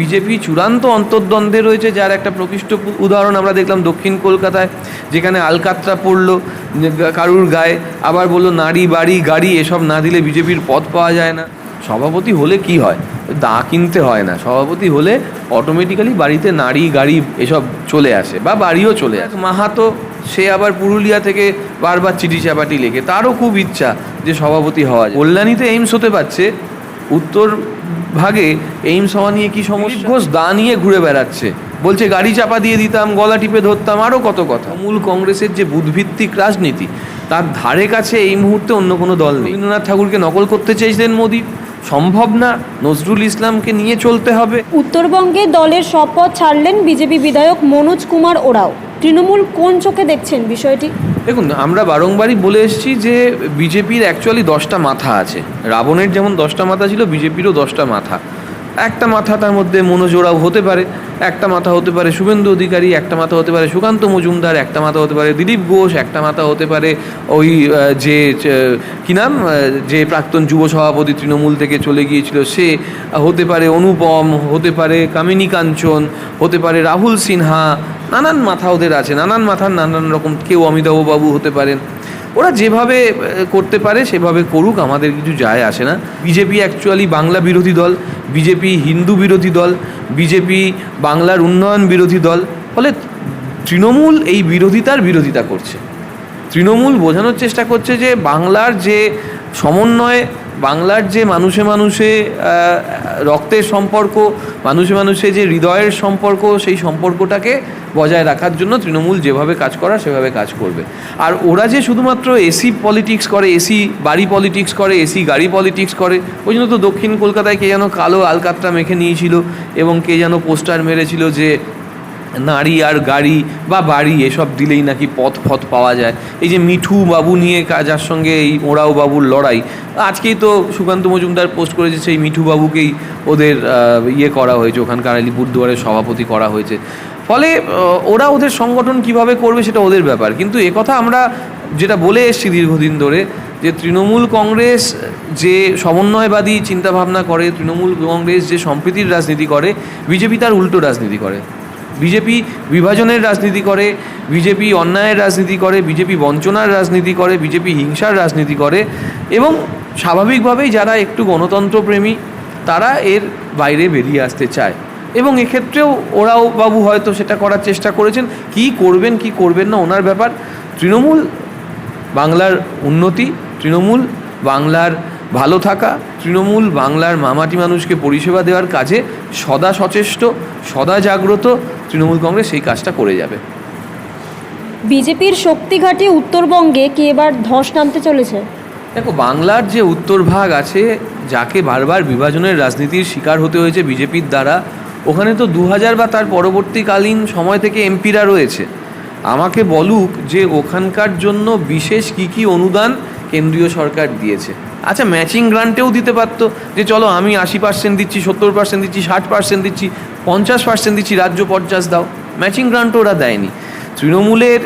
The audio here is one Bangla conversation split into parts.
বিজেপি চূড়ান্ত অন্তর্দ্বন্দ্বে রয়েছে, যার একটা প্রকৃষ্ট উদাহরণ আমরা দেখলাম দক্ষিণ কলকাতায়, যেখানে আলকাত্রা পড়ল, কারুর গায়ে, আবার বলল নারী, বাড়ি, গাড়ি, এসব না দিলে বিজেপির পদ পাওয়া যায় না। সভাপতি হলে কি হয়? দা কিনতে হয় না। সভাপতি হলে অটোমেটিক্যালি বাড়িতে নারী, গাড়ি এসব চলে আসে বা বাড়িও চলে আসে। মাহাতো, সে আবার পুরুলিয়া থেকে বারবার চিঠি চাপাটি লেখে। তারও খুব ইচ্ছা যে সভাপতি হওয়া যায়। কল্যাণীতে এইমস হতে পারছে উত্তর ভাগে এইমস হওয়া নিয়ে কি সমস্যা? ঘোষ দা নিয়ে ঘুরে বেড়াচ্ছে। বলছে গাড়ি চাপা দিয়ে দিতাম গলা টিপে ধরতাম আরও কত কথা। মূল কংগ্রেসের যে বুধভিত্তিক রাজনীতি তার ধারে কাছে এই মুহূর্তে অন্য কোনো দল নেই। রবীন্দ্রনাথ ঠাকুরকে নকল করতে চেয়েছিলেন মোদী। সম্ভব না নজরুল ইসলামকে নিয়ে চলতে হবে। উত্তরবঙ্গে দলের শপথ ছাড়লেন বিজেপি বিধায়ক মনোজ কুমার ওরাও। তৃণমূল কোন চোখে দেখছেন বিষয়টি? দেখুন আমরা বারংবারই বলে এসেছি যে বিজেপির অ্যাকচুয়ালি দশটা মাথা আছে। রাবণের যেমন দশটা মাথা ছিল বিজেপিরও দশটা মাথা। একটা মাথা তার মধ্যে মনোজোড়াও হতে পারে, একটা মাথা হতে পারে শুভেন্দু অধিকারী, একটা মাথা হতে পারে সুকান্ত মজুমদার, একটা মাথা হতে পারে দিলীপ ঘোষ, একটা মাথা হতে পারে ওই যে কি নাম যে প্রাক্তন যুব সভাপতি তৃণমূল থেকে চলে গিয়েছিল সে হতে পারে অনুপম, হতে পারে কামিনী কাঞ্চন, হতে পারে রাহুল সিনহা, নানান মাথা ওদের আছে, নানান মাথার নানান রকম কেউ অমিতাভ বাবু হতে পারেন। ওরা যেভাবে করতে পারে, সেভাবে করুক, আমাদের কিছু যায় আসে না। বিজেপি অ্যাকচুয়ালি বাংলা বিরোধী দল, বিজেপি হিন্দু বিরোধী দল, বিজেপি বাংলার উন্নয়ন বিরোধী দল, ফলে তৃণমূল এই বিরোধিতার বিরোধিতা করছে। তৃণমূল বোঝানোর চেষ্টা করছে যে বাংলার যে সমন্বয়ে, বাংলার যে মানুষে মানুষে রক্তের সম্পর্ক, মানুষে মানুষে যে হৃদয়ের সম্পর্ক, সেই সম্পর্কটাকে বজায় রাখার জন্য তৃণমূল যেভাবে কাজ করা, সেভাবে কাজ করবে। আর ওরা যে শুধুমাত্র এসি পলিটিক্স করে, এসি বাড়ি পলিটিক্স করে, এসি গাড়ি পলিটিক্স করে, ওই জন্য তো দক্ষিণ কলকাতায় কে যেন কালো আলকাতরা মেখে নিয়েছিল এবং কে যেন পোস্টার মেরেছিল যে নারী আর গাড়ি বা বাড়ি এসব দিলেই নাকি পথ ফথ পাওয়া যায়। এই যে মিঠু বাবু নিয়ে যার সঙ্গে এই ওরাও বাবুর লড়াই, আজকেই তো সুকান্ত মজুমদার পোস্ট করেছে সেই মিঠু বাবুকেই ওদের ইয়ে করা হয়েছে, ওখানকার আলিপুরদুয়ারের সভাপতি করা হয়েছে। ফলে ওরা ওদের সংগঠন কীভাবে করবে সেটা ওদের ব্যাপার। কিন্তু একথা আমরা যেটা বলে এসেছি দীর্ঘদিন ধরে, যে তৃণমূল কংগ্রেস যে সমন্বয়বাদী চিন্তাভাবনা করে, তৃণমূল কংগ্রেস যে সম্প্রীতির রাজনীতি করে, বিজেপি তার উল্টো রাজনীতি করে। বিজেপি বিভাজনের রাজনীতি করে, বিজেপি অন্যায়ের রাজনীতি করে, বিজেপি বঞ্চনার রাজনীতি করে, বিজেপি হিংসার রাজনীতি করে এবং স্বাভাবিকভাবেই যারা একটু গণতন্ত্রপ্রেমী, তারা এর বাইরে বেরিয়ে আসতে চায়। এবং এক্ষেত্রেও ওরাও বাবু হয়তো সেটা করার চেষ্টা করেছেন। কি করবেন কি করবেন না ওনার ব্যাপার। তৃণমূল বাংলার উন্নতি তৃণমূল বাংলার ভালো থাকা তৃণমূল বাংলার মামাটি মানুষকে পরিষেবা দেওয়ার কাজে সদা সচেষ্ট সদা জাগ্রত তৃণমূল কংগ্রেস সেই কাজটা করে যাবে। বিজেপির শক্তিঘাটি উত্তরবঙ্গে কি এবার ধস নামতে চলেছে? দেখো বাংলার যে উত্তর ভাগ আছে যাকে বারবার বিভাজনের রাজনীতির শিকার হতে হয়েছে বিজেপির দ্বারা ওখানে তো দু হাজার বা তার পরবর্তীকালীন সময় থেকে এমপিরা রয়েছে। আমাকে বলুক যে ওখানকার জন্য বিশেষ কি কি অনুদান কেন্দ্রীয় সরকার দিয়েছে। আচ্ছা ম্যাচিং গ্রান্টেও দিতে পারতো যে চলো আমি আশি পার্সেন্ট দিচ্ছি, সত্তর পার্সেন্ট দিচ্ছি, ষাট পার্সেন্ট দিচ্ছি, পঞ্চাশ পার্সেন্ট দিচ্ছি, রাজ্য পঞ্চাশ দাও। ম্যাচিং গ্রান্টও ওরা দেয়নি। তৃণমূলের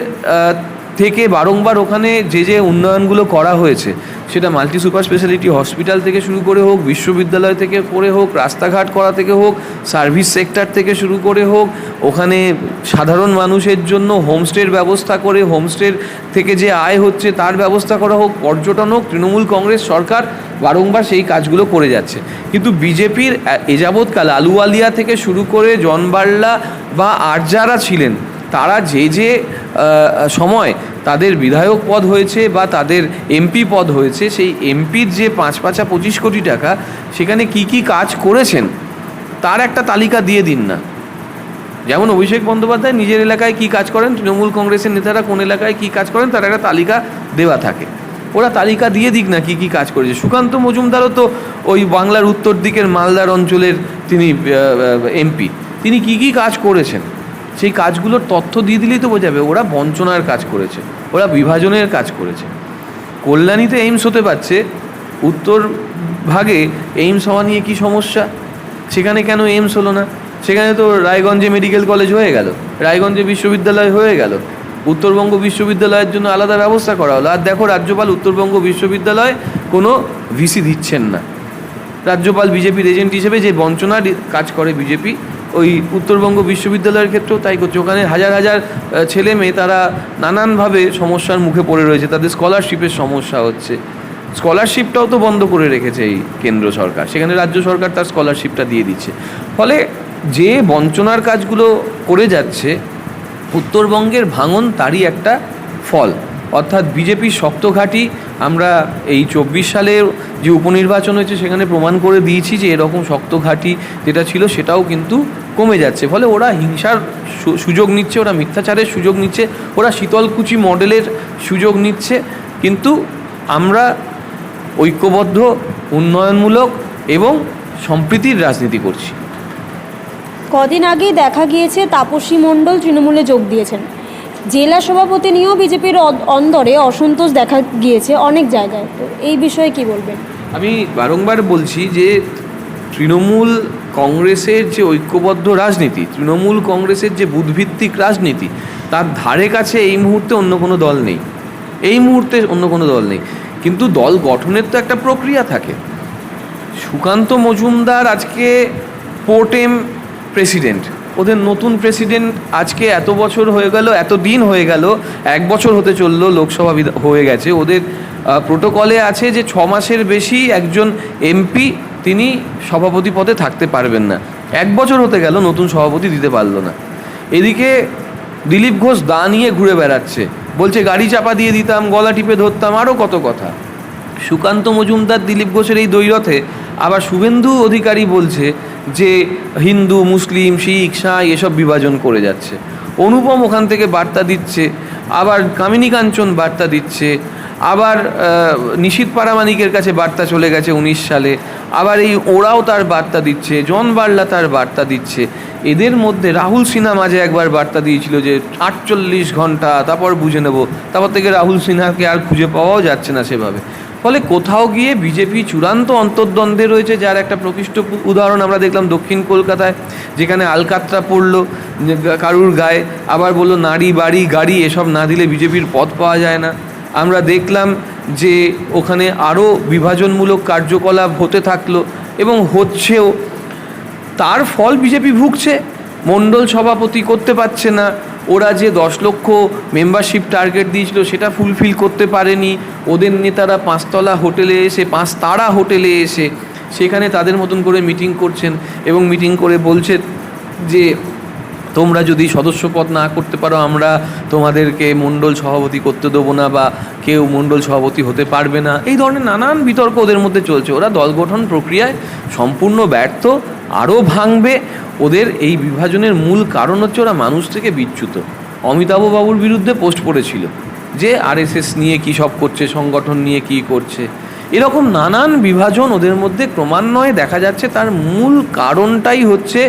থেকে বারংবার ওখানে যে যে উন্নয়নগুলো করা হয়েছে, সেটা মাল্টি সুপার স্পেশালিটি হসপিটাল থেকে শুরু করে হোক, বিশ্ববিদ্যালয় থেকে করে হোক, রাস্তাঘাট করা থেকে হোক, সার্ভিস সেক্টর থেকে শুরু করে হোক, ওখানে সাধারণ মানুষের জন্য হোমস্টের ব্যবস্থা করে, হোমস্টের থেকে যে আয় হচ্ছে তার ব্যবস্থা করা হোক, পর্যটন হোক, তৃণমূল কংগ্রেস সরকার বারংবার সেই কাজগুলো করে যাচ্ছে। কিন্তু বিজেপির এ যাবৎকাল আলুওয়ালিয়া থেকে শুরু করে জন বার্লা বা আর যারা ছিলেন তারা যে যে সময় তাদের বিধায়ক পদ হয়েছে বা তাদের এমপি পদ হয়েছে, সেই এমপির যে পাঁচ পাঁচা পঁচিশ কোটি টাকা, সেখানে কি কি কাজ করেছেন, তার একটা তালিকা দিয়ে দিন না। যেমন অভিষেক বন্দ্যোপাধ্যায় নিজের এলাকায় কি কাজ করেন, তৃণমূল কংগ্রেসের নেতারা কোন এলাকায় কি কাজ করেন, তার একটা তালিকা দেওয়া থাকে। ওরা তালিকা দিয়ে দিক না কি কি কাজ করেছে। সুকান্ত মজুমদারও তো ওই বাংলার উত্তর দিকের মালদার অঞ্চলের তিনি এমপি। তিনি কি কি কাজ করেছেন? সেই কাজগুলোর তথ্য দিয়ে দিলেই তো বোঝাবে ওরা বঞ্চনার কাজ করেছে, ওরা বিভাজনের কাজ করেছে। কল্যাণীতে এইমস হতে পারছে, উত্তর ভাগে এইমস হওয়া নিয়ে কী সমস্যা? সেখানে কেন এইমস হলো না? সেখানে তো রায়গঞ্জে মেডিকেল কলেজ হয়ে গেল, রায়গঞ্জে বিশ্ববিদ্যালয় হয়ে গেল, উত্তরবঙ্গ বিশ্ববিদ্যালয়ের জন্য আলাদা ব্যবস্থা করা হলো। আর দেখো রাজ্যপাল উত্তরবঙ্গ বিশ্ববিদ্যালয় কোনো ভিসি দিচ্ছেন না। রাজ্যপাল বিজেপির এজেন্ট হিসেবে যে বঞ্চনার কাজ করে বিজেপি ওই উত্তরবঙ্গ বিশ্ববিদ্যালয়ের ক্ষেত্রেও তাই করছে। ওখানে হাজার হাজার ছেলে মেয়ে তারা নানানভাবে সমস্যার মুখে পড়ে রয়েছে। তাদের স্কলারশিপের সমস্যা হচ্ছে। স্কলারশিপটাও তো বন্ধ করে রেখেছে এই কেন্দ্র সরকার। সেখানে রাজ্য সরকার তার স্কলারশিপটা দিয়ে দিচ্ছে। ফলে যে বঞ্চনার কাজগুলো করে যাচ্ছে, উত্তরবঙ্গের ভাঙন তারই একটা ফল। অর্থাৎ বিজেপির শক্ত ঘাঁটি, আমরা এই চব্বিশ সালের যে উপনির্বাচন হয়েছে সেখানে প্রমাণ করে দিয়েছি যে এরকম শক্ত ঘাঁটি যেটা ছিল সেটাও কিন্তু কমে যাচ্ছে। ফলে ওরা হিংসার সুযোগ নিচ্ছে, ওরা মিথ্যাচারের সুযোগ নিচ্ছে, ওরা শীতলকুচি মডেলের সুযোগ নিচ্ছে। কিন্তু আমরা ঐক্যবদ্ধ, উন্নয়নমূলক এবং সম্প্রীতির রাজনীতি করছি। কদিন আগেই দেখা গিয়েছে তাপসী মণ্ডল তৃণমূলে যোগ দিয়েছেন। জেলা সভাপতি নিয়েও বিজেপির অন্দরে অসন্তোষ দেখা গিয়েছে অনেক জায়গায়। তো এই বিষয়ে কি বলবেন? আমি বারংবার বলছি যে তৃণমূল কংগ্রেসের যে ঐক্যবদ্ধ রাজনীতি, তৃণমূল কংগ্রেসের যে বুধভিত্তিক রাজনীতি, তার ধারে কাছে এই মুহূর্তে অন্য কোনো দল নেই। এই মুহূর্তে অন্য কোনো দল নেই। কিন্তু দল গঠনের তো একটা প্রক্রিয়া থাকে। সুকান্ত মজুমদার আজকে পোর্টেম প্রেসিডেন্ট। ওদের নতুন প্রেসিডেন্ট আজকে এত বছর হয়ে গেল, এত দিন হয়ে গেল, এক বছর হতে চলল লোকসভা হয়ে গেছে। ওদের প্রোটোকলে আছে যে ছ মাসের বেশি একজন এমপি তিনি সভাপতি পদে থাকতে পারবেন না। এক বছর হতে গেল, নতুন সভাপতি দিতে পারল না। এদিকে দিলীপ ঘোষ দা নিয়ে ঘুরে বেড়াচ্ছে। বলছে, গাড়ি চাপা দিয়ে দিতাম, গলা টিপে ধরতাম আরও কত কথা। সুকান্ত মজুমদার দিলীপ ঘোষের এই দৈরথে আবার শুভেন্দু অধিকারী বলছে যে হিন্দু, মুসলিম, শিখ, সাঁই এসব বিভাজন করে যাচ্ছে। অনুপম ওখান থেকে বার্তা দিচ্ছে, আবার কামিনী কাঞ্চন বার্তা দিচ্ছে, আবার নিশীত পারামানিকের কাছে বার্তা চলে গেছে উনিশ সালে, আবার এই ওরাও তার বার্তা দিচ্ছে, জন বার্লা তার বার্তা দিচ্ছে। এদের মধ্যে রাহুল সিনহা মাঝে একবার বার্তা দিয়েছিল যে আটচল্লিশ ঘণ্টা, তারপর বুঝে নেব। তারপর থেকে রাহুল সিনহাকে আর খুঁজে পাওয়াও যাচ্ছে না সেভাবে। ফলে কোথাও গিয়ে বিজেপি চূড়ান্ত অন্তর্দ্বন্দ্বে রয়েছে, যার একটা প্রকৃষ্ট উদাহরণ আমরা দেখলাম দক্ষিণ কলকাতায়, যেখানে আলকাত্রা পড়ল, কারুর গায়ে, আবার বলল নারী, বাড়ি, গাড়ি, এসব না দিলে বিজেপির পথ পাওয়া যায় না। আমরা দেখলাম যে ওখানে আরও বিভাজনমূলক কার্যকলাপ হতে থাকল এবং হচ্ছেও। তার ফল বিজেপি ভুগছে, মণ্ডল সভাপতি করতে পারছে না ওরা যে দশ লক্ষ মেম্বারশিপ টার্গেট দিয়েছিল, সেটা ফুলফিল করতে পারেনি। ওদের নেতারা পাঁচতলা হোটেলে এসে, পাঁচ তারা হোটেলে এসে, সেখানে তাদের মতন করে মিটিং করছেন এবং মিটিং করে বলছে যে তোমরা যদি সদস্য পদ না করতে পারো, আমরা তোমাদেরকে মণ্ডল সভাপতি করতে দেবো না বা কেউ মণ্ডল সভাপতি হতে পারবে না। এই ধরনের নানান বিতর্ক ওদের মধ্যে চলছে। ওরা দল গঠন প্রক্রিয়ায় সম্পূর্ণ ব্যর্থ, আরও ভাঙবে। ওদের এই বিভাজনের মূল কারণ হচ্ছে ওরা মানুষ থেকে বিচ্যুত। অমিতাভ বাবুর বিরুদ্ধে পোস্ট করেছিল যে আরএসএস নিয়ে কী সব করছে, সংগঠন নিয়ে কী করছে। এরকম নানান বিভাজন ওদের মধ্যে ক্রমান্বয়ে দেখা যাচ্ছে। তার মূল কারণটাই হচ্ছে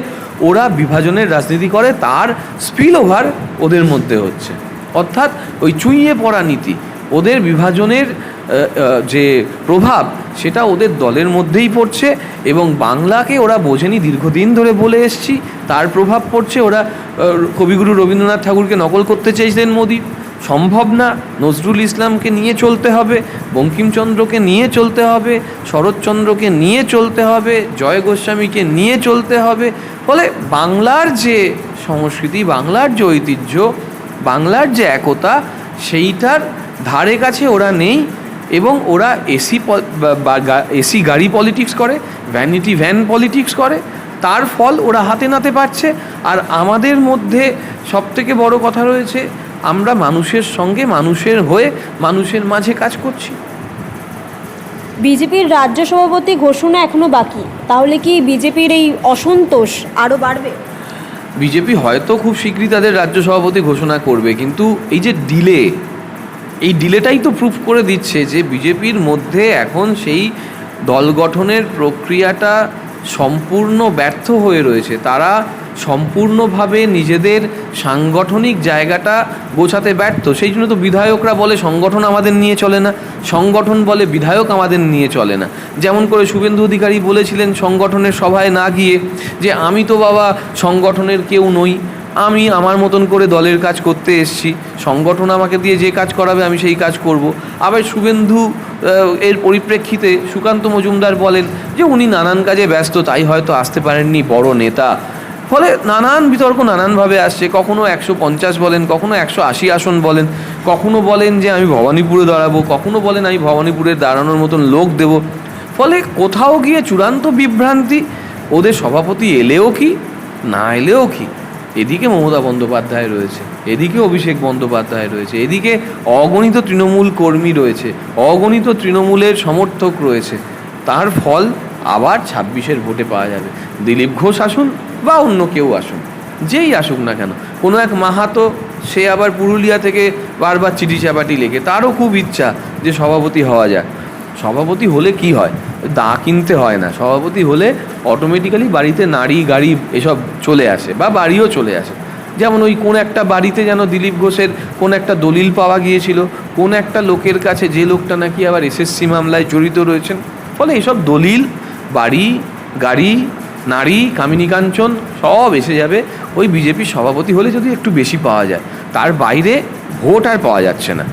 ওরা বিভাজনের রাজনীতি করে, তার স্পিল ওভার ওদের মধ্যে হচ্ছে। অর্থাৎ ওই চুইয়ে পড়া নীতি, ওদের বিভাজনের যে প্রভাব, সেটা ওদের দলের মধ্যেই পড়ছে এবং বাংলাকে ওরা বোঝেনি দীর্ঘদিন ধরে বলে এসছি। তার প্রভাব পড়ছে, ওরা কবিগুরু রবীন্দ্রনাথ ঠাকুরকে নকল করতে চেয়েছিলেন মোদী। সম্ভব না। নজরুল ইসলামকে নিয়ে চলতে হবে, বঙ্কিমচন্দ্রকে নিয়ে চলতে হবে, শরৎচন্দ্রকে নিয়ে চলতে হবে, জয় গোস্বামীকে নিয়ে চলতে হবে। ফলে বাংলার যে সংস্কৃতি, বাংলার যে ঐতিহ্য, বাংলার যে একতা, সেইটার ধারে কাছে ওরা নেই এবং ওরা এসি এসি গাড়ি পলিটিক্স করে, ভ্যানিটি ভ্যান পলিটিক্স করে। তার ফল ওরা হাতে নাতে পারছে। আর আমাদের মধ্যে সবথেকে বড় কথা রয়েছে আমরা মানুষের সঙ্গে মানুষের হয়ে মানুষের মাঝে কাজ করছি। বিজেপির রাজ্য সভাপতি ঘোষণা এখনও বাকি। তাহলে কি বিজেপির এই অসন্তোষ আরও বাড়বে? বিজেপি হয়তো খুব শীঘ্রই তাদের রাজ্য সভাপতি ঘোষণা করবে কিন্তু এই যে ডিলে এই ডিলেটাই তো প্রুফ করে দিচ্ছে যে বিজেপির মধ্যে এখন সেই দল গঠনের প্রক্রিয়াটা সম্পূর্ণ ব্যর্থ হয়ে রয়েছে। তারা সম্পূর্ণভাবে নিজেদের সাংগঠনিক জায়গাটা গোছাতে ব্যর্থ। সেই জন্য তো বিধায়করা বলে, সংগঠন আমাদের নিয়ে চলে না। সংগঠন বলে, বিধায়ক আমাদের নিয়ে চলে না। যেমন করে শুভেন্দু অধিকারী বলেছিলেন সংগঠনের সভায় না গিয়ে যে, আমি তো বাবা সংগঠনের কেউ নই, আমি আমার মতন করে দলের কাজ করতে এসছি। সংগঠন আমাকে দিয়ে যে কাজ করাবে, আমি সেই কাজ করব। আবার শুভেন্দু এর পরিপ্রেক্ষিতে সুকান্ত মজুমদার বলেন যে, উনি নানান কাজে ব্যস্ত, তাই হয়তো আসতে পারেননি বড় নেতা। ফলে নানান বিতর্ক নানানভাবে আসছে। কখনো একশো পঞ্চাশ বলেন, কখনো একশো আশি আসন বলেন, কখনো বলেন যে আমি ভবানীপুরে দাঁড়াবো, কখনো বলেন আমি ভবানীপুরে দাঁড়ানোর মতন লোক দেব। ফলে কোথাও গিয়ে চূড়ান্ত বিভ্রান্তি, ওদের সভাপতি এলেও কি, না এলেও কি? এদিকে মমতা বন্দ্যোপাধ্যায় রয়েছে, এদিকে অভিষেক বন্দ্যোপাধ্যায় রয়েছে, এদিকে অগণিত তৃণমূল কর্মী রয়েছে, অগণিত তৃণমূলের সমর্থক রয়েছে। তার ফল আবার ছাব্বিশের ভোটে পাওয়া যাবে। দিলীপ ঘোষ আসুন বা অন্য কেউ আসুন যেই আসুক না কেন। কোনো এক মাহাতো, সে আবার পুরুলিয়া থেকে বারবার চিঠি চাপাটি লেখে। তারও খুব ইচ্ছা যে সভাপতি হওয়া যায় সভাপতি হলে কি হয়? দা কিনতে হয় না। সভাপতি হলে অটোমেটিক্যালি বাড়িতে নারী, গাড়ি এসব চলে আসে বা বাড়িও চলে আসে। যেমন ওই কোন একটা বাড়িতে যেন দিলীপ ঘোষের কোন একটা দলিল পাওয়া গিয়েছিল, কোন একটা লোকের কাছে যে লোকটা নাকি আবার এসএসসি মামলায় জড়িত রয়েছেন। ফলে এসব দলিল, বাড়ি, গাড়ি নারী, কামিনী কাঞ্চন সব এসে যাবে। ওই বিজেপির সভাপতি হলে যদি একটু বেশি পাওয়া যায়, তার বাইরে ভোট আর পাওয়া যাচ্ছে না।